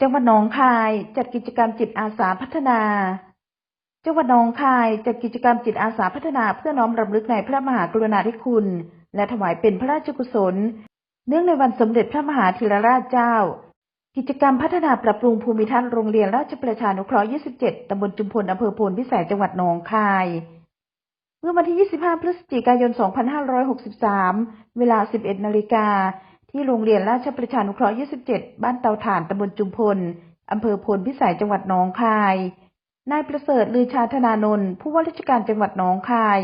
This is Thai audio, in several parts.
จังหวัดหนองคายจัดกิจกรรมจิตอาสาพัฒนา จังหวัดหนองคายจัดกิจกรรมจิตอาสาพัฒนาเพื่อน้อมรำลึกในพระมหากรุณาธิคุณ และถวายเป็นพระราชกุศล เนื่องในวันสมเด็จพระมหาธีรราชเจ้า กิจกรรมพัฒนาปรับปรุงภูมิทัศน์โรงเรียนราชประชานุเคราะห์ 27 ตำบลจุมพล อำเภอโพนพิสัย จังหวัดหนองคาย เมื่อวันที่ 25 พฤศจิกายน 2563 เวลา 11 นาฬิกา ที่โรงเรียนราชประชานุเคราะห์ 27 บ้านเตาถ่านตำบลจุมพลอำเภอโพนพิสัยจังหวัดหนองคาย นายประเสริฐลือชาธนานนท์ผู้ว่าราชการจังหวัดหนองคาย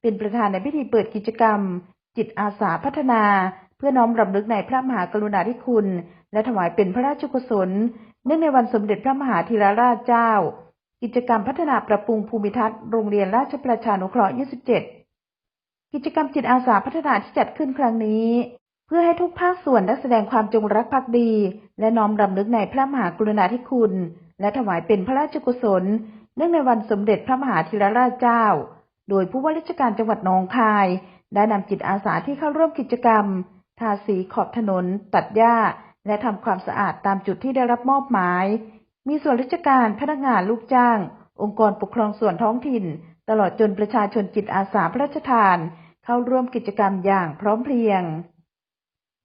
เป็นประธานในพิธีเปิดกิจกรรม จิตอาสาพัฒนา เพื่อน้อมรำลึกในพระมหากรุณาธิคุณ และถวายเป็นพระราชกุศล เนื่องในวันสมเด็จพระมหาธีรราชเจ้า กิจกรรมพัฒนาปรับปรุงภูมิทัศน์โรงเรียนราชประชานุเคราะห์ 27 กิจกรรมจิตอาสาพัฒนาที่จัดขึ้นครั้งนี้ เพื่อให้ทุกภาคส่วนได้แสดงความจงรักภักดี และน้อมรำลึกในพระมหากรุณาธิคุณ และถวายเป็นพระราชกุศล เนื่องในวันสมเด็จพระมหาธีรราชเจ้า โดยผู้ว่าราชการจังหวัดหนองคาย ได้นำจิตอาสาที่เข้าร่วมกิจกรรม ทาสีขอบถนน ตัดหญ้า และทำความสะอาดตามจุดที่ได้รับมอบหมาย มีส่วนราชการพนักงานลูกจ้าง องค์กรปกครองส่วนท้องถิ่น ตลอดจนประชาชนจิตอาสาพระราชทาน เข้าร่วมกิจกรรมอย่างพร้อมเพรียง